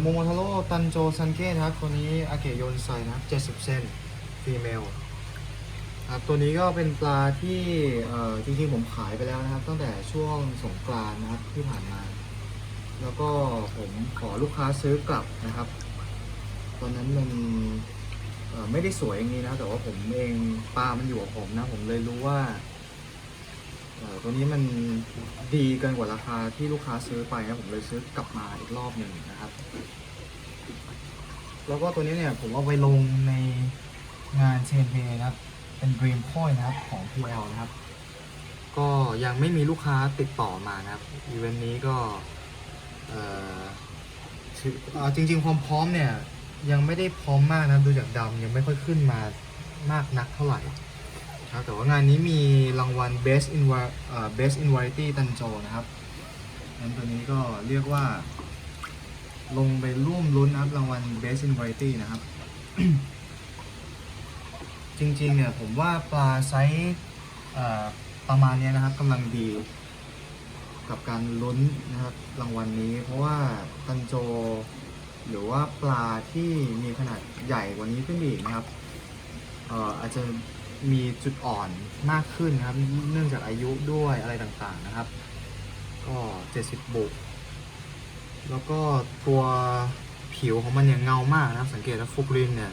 โมโมทาโร่ตันโจซันเก้นะครับตัวนี้อาเกะโยนไซนะครับ 70 เซนฟีเมลครับตัวนี้ก็เป็นปลาที่จริงๆผมขายไปแล้วนะครับ ตั้งแต่ช่วงสงกรานต์นะครับที่ผ่านมา แล้วก็ผมขอลูกค้าซื้อกลับนะครับ ตอนนั้นมันไม่ได้สวยอย่างนี้นะ แต่ว่าผมเองปลามันอยู่กับผมนะ ผมเลยรู้ว่า เอ่อตัวนี้มันดีเกินกว่าราคาที่ลูกค้าซื้อไปนะผมเลยซื้อกลับมาอีกรอบหนึ่งนะครับ แล้วก็ตัวนี้เนี่ยผมเอาไปลงในงานเชนเพนะครับ เป็น Dream Point นะครับของ PL นะครับ ก็ยังไม่มีลูกค้าติดต่อมานะครับอีเวนต์นี้ก็เอ่ออจริงๆความพร้อมเนี่ยยังไม่ได้พร้อมมากนะดูจากดำยังไม่ค่อยขึ้นมามากนักเท่าไหร่ ครับ แต่ว่างานนี้มีรางวัล Best in Va- เอ่อ Best in Variety ตันโจนะครับงั้นตัวนี้ก็เรียกว่า ลงไปร่วมลุ้นนะครับรางวัล Best in Variety นะครับ จริงๆเนี่ยผมว่าปลาไซส์เอ่อประมาณเนี้ยนะครับกำลังดี กับการลุ้นนะครับรางวัลนี้ เพราะว่าตันโจ หรือว่าปลาที่มีขนาดใหญ่กว่านี้ขึ้นอีกนะครับเอ่ออาจจะ มีจุดอ่อนมากขึ้นนะครับ เนื่องจากอายุด้วยอะไรต่างๆนะครับ ก็ 70บุกแล้วก็ตัวผิวของมันเนี่ยเงามากนะครับ สังเกตว่าฟุกลินเนี่ย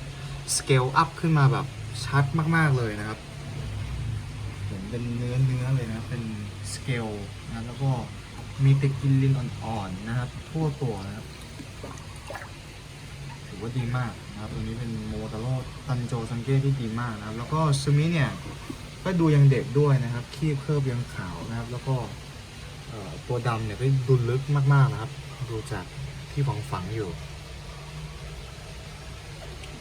สเกลอัพขึ้นมาแบบชัดมากๆเลยนะครับเหมือนเป็นเนื้อเนื้อเลยนะเป็นสเกลนะแล้วก็มีติกินลินอ่อนๆนะครับ ทั่วตัวนะครับ อว่าดีมากนะครับตัวนี้เป็นโมตาโร่ตันโจซังเก้ที่ดีมากนะครับ แล้วก็ซูมิเนี่ยก็ดูยังเด็กด้วยนะครับคีบเคิร์บยังขาวนะครับ แล้วก็ตัวดำเนี่ยก็ดูลึกมากๆนะครับ ดูจากที่ฝังฝังอยู่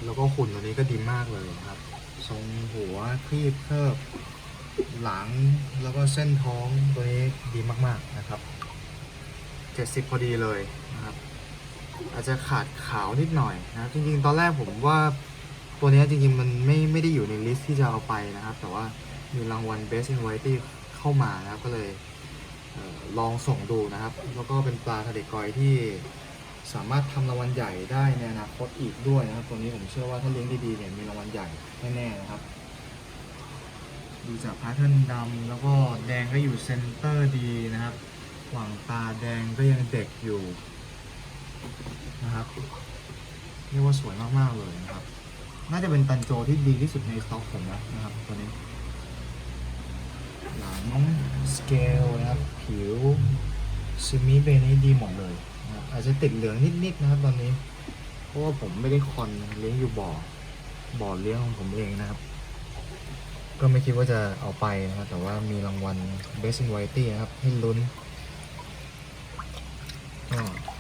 แล้วก็หุ่นตัวนี้ก็ดีมากเลยนะครับทรงหัวคีบเคิร์บหลังแล้วก็เส้นท้องตัวนี้ดีมากๆนะครับ 70 พอดีเลย อาจจะขาดขาวนิดหน่อยนะครับจริงๆ ตอนแรกผมว่าตัวนี้จริงๆ มันไม่ไม่ได้อยู่ในลิสต์ที่จะเอาไปนะครับ แต่ว่ามีรางวัล Best in Variety เข้ามานะครับ ก็เลยเออลองส่งดูนะครับ แล้วก็เป็นปลาทะเลกอยที่สามารถทำรางวัลใหญ่ได้ในอนาคตอีกด้วยนะครับ ตัวนี้ผมเชื่อว่าถ้าเลี้ยงดีๆเนี่ยมีรางวัลใหญ่แน่ๆนะครับ ดูจากพาร์ทเทิร์นดำแล้วก็แดงก็อยู่เซนเตอร์ดีนะครับ หว่างตาแดงก็ยังเด็กอยู่ นะครับเรียกว่าสวยมากๆเลยนะครับ น่าจะเป็นตันโจที่ดีที่สุดในสต็อกผมแล้วนะครับตัวนี้หลังสเกลนะครับผิวซิมิเบนี้ดีหมดเลยนะครับอาจจะติดเหลืองนิดๆนะครับตอนนี้ เพราะว่าผมไม่ได้คอนเลี้ยงอยู่บ่อบ่อเลี้ยงของผมเองนะครับ ก็ไม่คิดว่าจะเอาไปนะครับแต่ว่ามีรางวัล Best in Variety นะครับ ให้ลุ้นก็ต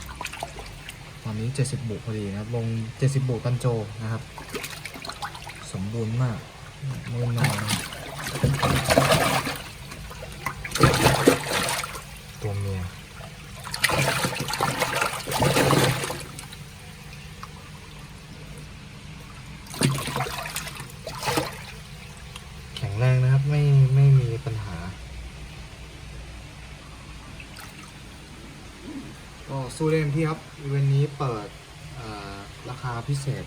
อนนี้ 70 บุกพอดีนะครับ ลง 70 บุกตันโจนะครับ สมบูรณ์มากไม่นอนตัวเมียแข็งแรงนะครับ ไม่ไม่มีปัญหา ก็สู้เล่มที่ครับอีเวนต์นี้เปิดราคาพิเศษ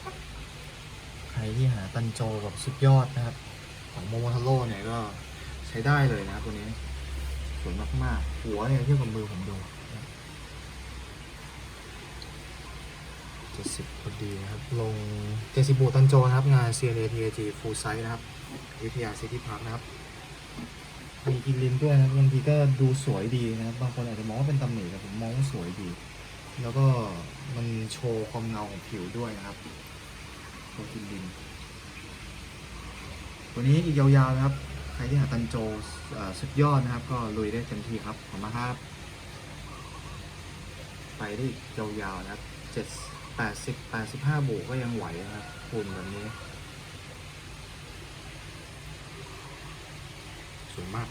ใครที่หาตันโจแบบสุดยอดนะครับ ของโมโมทาโร่เนี่ยก็ใช้ได้เลยนะครับตัวนี้ สวยมากๆ หัวเนี่ยเทียบกับมือผมดูเจ็ดสิบพอดีนะครับ ลงเจ็ดสิบบูตันโจนะครับ งาน CNA TAG Full Size นะครับ วิทยาซิตี้พาร์คนะครับ มีกินลินด้วยนะครับบางทีก็ดูสวยดีนะครับบางคนอาจจะมองว่าเป็นตำหนิแต่ผมมองว่าสวยดี แล้วก็มันโชว์ความเงาของผิวด้วยนะครับตัวกินลิน ตัวนี้อีกยาวๆนะครับ ใครที่หาตันโจสุดยอดนะครับ ก็ลุยได้เต็มที่ครับขอบคุณมากครับไปได้ยาวๆนะครับเจ็ดแปดสิบแปดสิบห้าบุก็ยังไหวนะครับหุ่นแบบนี้ สวยมาก